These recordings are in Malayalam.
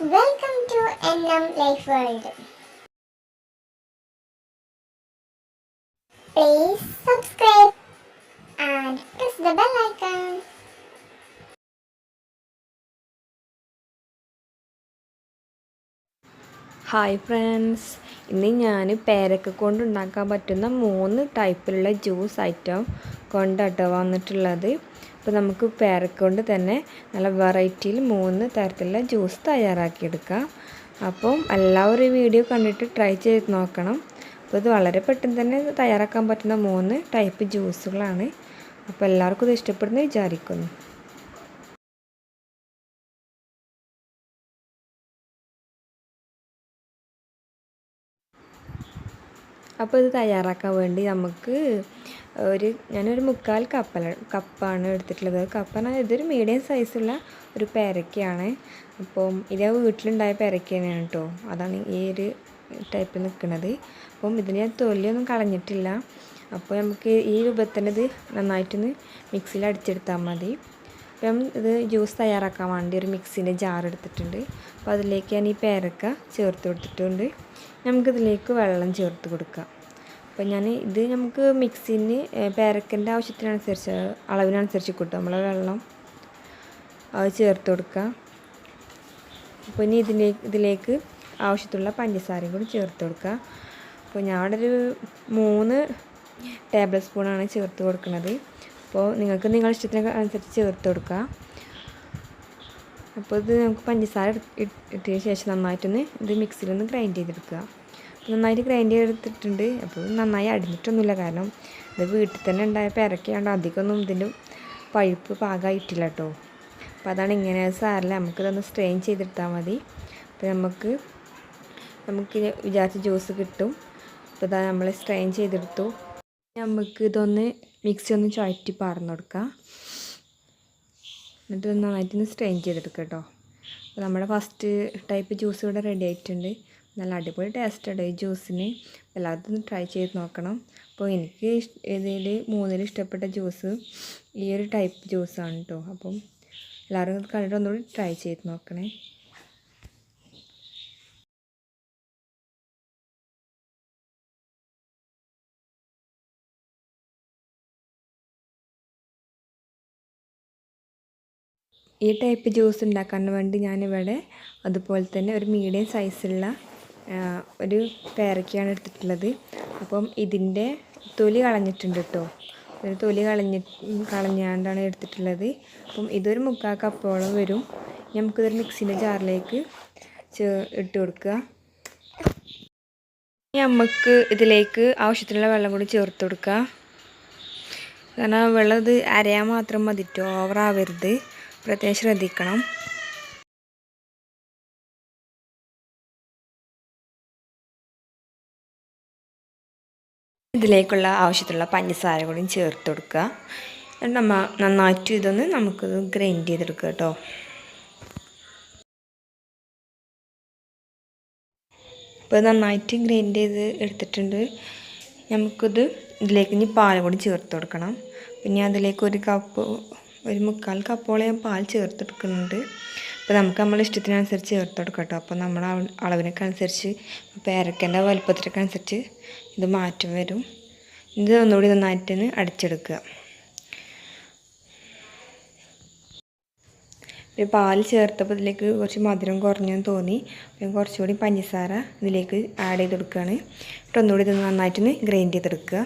Welcome to NM Life World. Please subscribe and press the bell icon. Hi friends. ഇന്ന് ഞാൻ പേരക്ക കൊണ്ട് ഉണ്ടാക്കാൻ പറ്റുന്ന മൂന്ന് ടൈപ്പിലുള്ള ജ്യൂസ് ഐറ്റം കൊണ്ടാട്ടോ വന്നിട്ടുള്ളത്. അപ്പോൾ നമുക്ക് പേരക്ക കൊണ്ട് തന്നെ നല്ല വെറൈറ്റിയിൽ മൂന്ന് തരത്തിലുള്ള ജ്യൂസ് തയ്യാറാക്കിയെടുക്കാം. അപ്പം എല്ലാവരും ഈ വീഡിയോ കണ്ടിട്ട് ട്രൈ ചെയ്ത് നോക്കണം. അപ്പോൾ ഇത് വളരെ പെട്ടെന്ന് തന്നെ തയ്യാറാക്കാൻ പറ്റുന്ന മൂന്ന് ടൈപ്പ് ജ്യൂസുകളാണ് അപ്പോൾ എല്ലാവർക്കും ഇത് ഇഷ്ടപ്പെടുന്നു വിചാരിക്കുന്നു. അപ്പോൾ ഇത് തയ്യാറാക്കാൻ വേണ്ടി നമുക്ക് ഒരു ഞാനൊരു മുക്കാൽ കപ്പ കപ്പാണ് എടുത്തിട്ടുള്ളത്. കപ്പന ഇതൊരു മീഡിയം സൈസുള്ള ഒരു പേരക്കയാണ് അപ്പം ഇത് വീട്ടിലുണ്ടായ പേരക്ക തന്നെയാണ് കേട്ടോ. അതാണ് ഈ ഒരു ടൈപ്പിൽ നിൽക്കുന്നത് അപ്പം ഇതിന് ഞാൻ തൊലിയൊന്നും കളഞ്ഞിട്ടില്ല. അപ്പോൾ നമുക്ക് ഈ രൂപത്തിനത് നന്നായിട്ടൊന്ന് മിക്സിയിൽ അടിച്ചെടുത്താൽ മതി. അപ്പം ഇത് ജ്യൂസ് തയ്യാറാക്കാൻ വേണ്ടി ഒരു മിക്സിന്റെ ജാർ എടുത്തിട്ടുണ്ട്. അപ്പോൾ അതിലേക്ക് ഞാൻ ഈ പേരക്ക ചേർത്ത് കൊടുത്തിട്ടുണ്ട്. നമുക്കിതിലേക്ക് വെള്ളം ചേർത്ത് കൊടുക്കാം. അപ്പോൾ ഞാൻ ഇത് നമുക്ക് മിക്സിന് പേരക്കന്റെ ആവശ്യത്തിനനുസരിച്ച് അളവിനനുസരിച്ച് കിട്ടും. നമ്മളെ വെള്ളം അത് ചേർത്ത് കൊടുക്കുക അപ്പോൾ ഇനി ഇതിലേക്ക് ഇതിലേക്ക് ആവശ്യത്തിലുള്ള പഞ്ചസാരയും കൂടി ചേർത്ത് കൊടുക്കുക അപ്പോൾ ഞാൻ അവിടെ ഒരു മൂന്ന് ടേബിൾ സ്പൂണാണ് ചേർത്ത് കൊടുക്കുന്നത്. അപ്പോൾ നിങ്ങൾക്ക് നിങ്ങളുടെ ഇഷ്ടത്തിന് അനുസരിച്ച് ചേർത്ത് കൊടുക്കുക. അപ്പോൾ ഇത് നമുക്ക് പഞ്ചസാര ഇട്ടതിന് ശേഷം നന്നായിട്ടൊന്ന് ഇത് മിക്സിയിലൊന്ന് ഗ്രൈൻഡ് ചെയ്തെടുക്കുക. നന്നായിട്ട് ഗ്രൈൻഡ് ചെയ്തെടുത്തിട്ടുണ്ട്. അപ്പോൾ നന്നായി അടിഞ്ഞിട്ടൊന്നുമില്ല. കാരണം ഇത് വീട്ടിൽ തന്നെ ഉണ്ടായ പേരക്കയാണ്ട് അധികമൊന്നും ഇതിന്റെ പഴുപ്പ് പാകമായിട്ടില്ല കേട്ടോ. അപ്പോൾ അതാണ് ഇങ്ങനെ സാറില്ല നമുക്കിതൊന്ന് സ്ട്രെയിൻ ചെയ്തെടുത്താൽ മതി. അപ്പോൾ നമുക്ക് നമുക്ക് വിചാരിച്ച ജ്യൂസ് കിട്ടും. അപ്പോൾ ഇതാ നമ്മൾ സ്ട്രെയിൻ ചെയ്തെടുത്തു. നമുക്ക് ഇതൊന്ന് മിക്സി ഒന്ന് ചുഴറ്റി പാർന്നു കൊടുക്കുക. എന്നിട്ട് നന്നായിട്ട് ഒന്ന് സ്ട്രെയിൻ ചെയ്തെടുക്കുക കേട്ടോ. അപ്പോൾ നമ്മുടെ ഫസ്റ്റ് ടൈപ്പ് ജ്യൂസ് ഇവിടെ റെഡി ആയിട്ടുണ്ട്. നല്ല അടിപൊളി ടേസ്റ്റാണ് ഈ ജ്യൂസിന് എല്ലാവരും ഒന്ന് ട്രൈ ചെയ്ത് നോക്കണം. അപ്പോൾ എനിക്ക് ഇതിൽ മൂന്നിൽ ഇഷ്ടപ്പെട്ട ജ്യൂസ് ഈ ഒരു ടൈപ്പ് ജ്യൂസാണ് കേട്ടോ അപ്പം എല്ലാവരും കണ്ടിട്ട് ഒന്നുകൂടി ട്രൈ ചെയ്ത് നോക്കണേ. ഈ ടൈപ്പ് ജ്യൂസ് ഉണ്ടാക്കാൻ വേണ്ടി ഞാനിവിടെ അതുപോലെ തന്നെ ഒരു മീഡിയം സൈസുള്ള ഒരു പേരക്കയാണ് എടുത്തിട്ടുള്ളത്. അപ്പം ഇതിന്റെ തൊലി കളഞ്ഞിട്ടുണ്ട് കേട്ടോ ഒരു തൊലി കളഞ്ഞി കളഞ്ഞാണ്ടാണ് എടുത്തിട്ടുള്ളത്. അപ്പം ഇതൊരു മുക്കാൽ കപ്പോളം വരും. നമുക്കിതൊരു മിക്സിന്റെ ജാറിലേക്ക് ഇട്ട് കൊടുക്കുക. നമുക്ക് ഇതിലേക്ക് ആവശ്യത്തിനുള്ള വെള്ളം കൂടി ചേർത്ത് കൊടുക്കുക. കാരണം വെള്ളം ഇത് അരയാൻ മാത്രം മതിട്ടോ ഓവറാവരുത് പ്രത്യേകം ശ്രദ്ധിക്കണം. ഇതിലേക്കുള്ള ആവശ്യത്തിലുള്ള പഞ്ചസാര കൂടി ചേർത്ത് കൊടുക്കുക. എന്നിട്ട് നമ്മ നന്നായിട്ട് ഇതൊന്ന് നമുക്കിത് ഗ്രൈൻഡ് ചെയ്തെടുക്കുക കേട്ടോ. ഇപ്പോൾ നന്നായിട്ട് ഗ്രൈൻഡ് ചെയ്ത് എടുത്തിട്ടുണ്ട്. നമുക്കിത് ഇതിലേക്ക് ഇനി പാൽ കൂടി ചേർത്ത് കൊടുക്കണം. പിന്നെ അതിലേക്ക് ഒരു കപ്പ് ഒരു മുക്കാൽ കപ്പോളം ഞാൻ പാൽ ചേർത്തെടുക്കുന്നുണ്ട് അപ്പോൾ നമുക്ക് നമ്മളെ ഇഷ്ടത്തിനനുസരിച്ച് ചേർത്ത് കൊടുക്കാം കേട്ടോ അപ്പോൾ നമ്മുടെ അളവിനൊക്കെ അനുസരിച്ച് പേരക്കന്റെ വലുപ്പത്തിനൊക്കെ അനുസരിച്ച് ഇത് മാറ്റം വരും. ഇത് ഒന്നുകൂടി നന്നായിട്ടൊന്ന് അടിച്ചെടുക്കുക. ഒരു പാൽ ചേർത്തപ്പോൾ ഇതിലേക്ക് കുറച്ച് മധുരം കുറഞ്ഞെന്ന് തോന്നി. അപ്പം കുറച്ചുകൂടി പഞ്ചസാര ഇതിലേക്ക് ആഡ് ചെയ്ത് കൊടുക്കുകയാണ് എന്നിട്ട് ഒന്നുകൂടി ഇത് നന്നായിട്ടൊന്ന് ഗ്രൈൻഡ് ചെയ്തെടുക്കുക.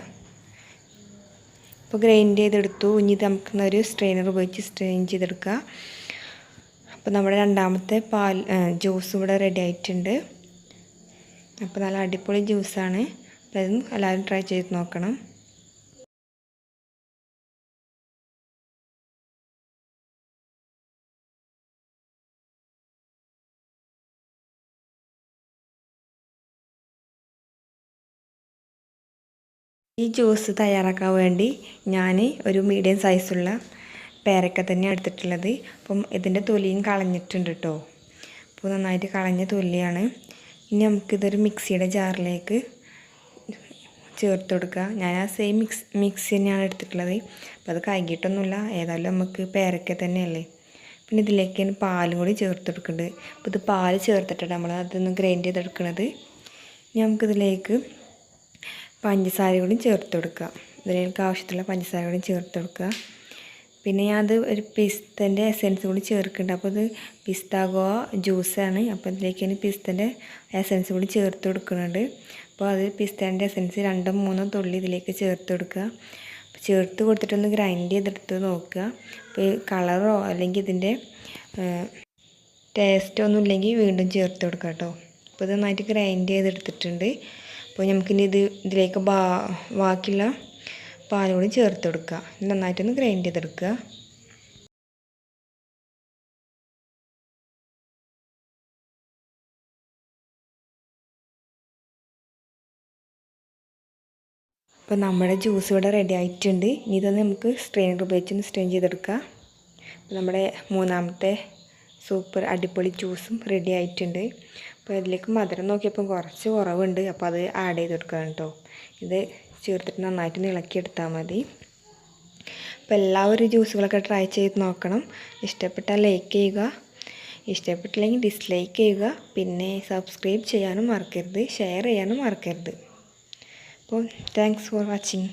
അപ്പോൾ ഗ്രൈൻഡ് ചെയ്തെടുത്തു. ഇനി ഇത് നമുക്ക് ഒരു സ്ട്രെയിനർ ഉപയോഗിച്ച് സ്ട്രെയിൻ ചെയ്തെടുക്കുക. അപ്പോൾ നമ്മുടെ രണ്ടാമത്തെ പാൽ ജ്യൂസ് ഇവിടെ റെഡി ആയിട്ടുണ്ട്. അപ്പോൾ നല്ല അടിപൊളി ജ്യൂസാണ് അപ്പോൾ അതും എല്ലാവരും ട്രൈ ചെയ്ത് നോക്കണം. ഈ ജ്യൂസ് തയ്യാറാക്കാൻ വേണ്ടി ഞാൻ ഒരു മീഡിയം സൈസുള്ള പേരക്ക തന്നെ എടുത്തിട്ടുള്ളത്. അപ്പം ഇതിന്റെ തൊലിയും കളഞ്ഞിട്ടുണ്ട് കേട്ടോ അപ്പോൾ നന്നായിട്ട് കളഞ്ഞ തൊലിയാണ്. ഇനി നമുക്കിതൊരു മിക്സിയുടെ ജാറിലേക്ക് ചേർത്ത് കൊടുക്കുക. ഞാൻ ആ സെയിം മിക്സ് മിക്സി തന്നെയാണ് എടുത്തിട്ടുള്ളത്. അപ്പോൾ അത് കഴുകിയിട്ടൊന്നുമില്ല. ഏതായാലും നമുക്ക് പേരക്ക തന്നെയല്ലേ. പിന്നെ ഇതിലേക്ക് പാലും കൂടി ചേർത്ത് കൊടുക്കുന്നുണ്ട്. അപ്പോൾ ഇത് പാൽ ചേർത്തിട്ടാണ് നമ്മൾ അതൊന്ന് ഗ്രൈൻഡ് ചെയ്തെടുക്കുന്നത്. ഇനി നമുക്കിതിലേക്ക് പഞ്ചസാര ചേർത്ത് കൊടുക്കുക. ഇതിലേക്ക് ആവശ്യത്തിലുള്ള പഞ്ചസാര കൂടി ചേർത്ത് കൊടുക്കുക. പിന്നെ ഞാൻ അത് ഒരു പിസ്തന്റെ എസെൻസ് കൂടി ചേർക്കുന്നുണ്ട്. അപ്പോൾ ഇത് പിസ്താഗോ ജ്യൂസാണ്. അപ്പോൾ ഇതിലേക്ക് ഞാൻ പിസ്തന്റെ എസെൻസ് കൂടി ചേർത്ത് കൊടുക്കുന്നുണ്ട്. അപ്പോൾ അത് പിസ്തേന്റെ എസെൻസ് രണ്ടോ മൂന്നോ തുള്ളി ഇതിലേക്ക് ചേർത്ത് കൊടുക്കുക. ചേർത്ത് കൊടുത്തിട്ടൊന്ന് ഗ്രൈൻഡ് ചെയ്തെടുത്ത് നോക്കുക. അപ്പോൾ കളറോ അല്ലെങ്കിൽ ഇതിന്റെ ടേസ്റ്റോ ഒന്നും ഇല്ലെങ്കിൽ വീണ്ടും ചേർത്ത് കൊടുക്കുക കേട്ടോ. അപ്പോൾ ഇത് നന്നായിട്ട് ഗ്രൈൻഡ് ചെയ്തെടുത്തിട്ടുണ്ട്. അപ്പോൾ നമുക്കിനി ഇത് ഇതിലേക്ക് ബാ ബാക്കിയുള്ള പാലും കൂടി ചേർത്ത് കൊടുക്കുക. നന്നായിട്ടൊന്ന് ഗ്രൈൻഡ് ചെയ്തെടുക്കുക. അപ്പോൾ നമ്മുടെ ജ്യൂസ് ഇവിടെ റെഡി ആയിട്ടുണ്ട്. ഇനി ഇതൊന്ന് നമുക്ക് സ്ട്രെയിനർ ഉപയോഗിച്ചൊന്ന് സ്ട്രെയിൻ ചെയ്തെടുക്കുക. അപ്പോൾ നമ്മുടെ മൂന്നാമത്തെ സൂപ്പർ അടിപൊളി ജ്യൂസും റെഡി ആയിട്ടുണ്ട്. അപ്പോൾ അതിലേക്ക് മധുരം നോക്കിയപ്പം കുറച്ച് കുറവുണ്ട്. അപ്പോൾ അത് ആഡ് ചെയ്ത് കൊടുക്കുക കേട്ടോ ഇത് ചേർത്തിട്ട് നന്നായിട്ട് ഇളക്കിയെടുത്താൽ മതി. അപ്പോൾ എല്ലാവരും ജ്യൂസുകളൊക്കെ ട്രൈ ചെയ്ത് നോക്കണം. ഇഷ്ടപ്പെട്ടാൽ ലൈക്ക് ചെയ്യുക. ഇഷ്ടപ്പെട്ടില്ലെങ്കിൽ ഡിസ്ലൈക്ക് ചെയ്യുക. പിന്നെ സബ്സ്ക്രൈബ് ചെയ്യാനും മറക്കരുത്. ഷെയർ ചെയ്യാനും മറക്കരുത്. അപ്പോൾ താങ്ക്സ് ഫോർ വാച്ചിങ്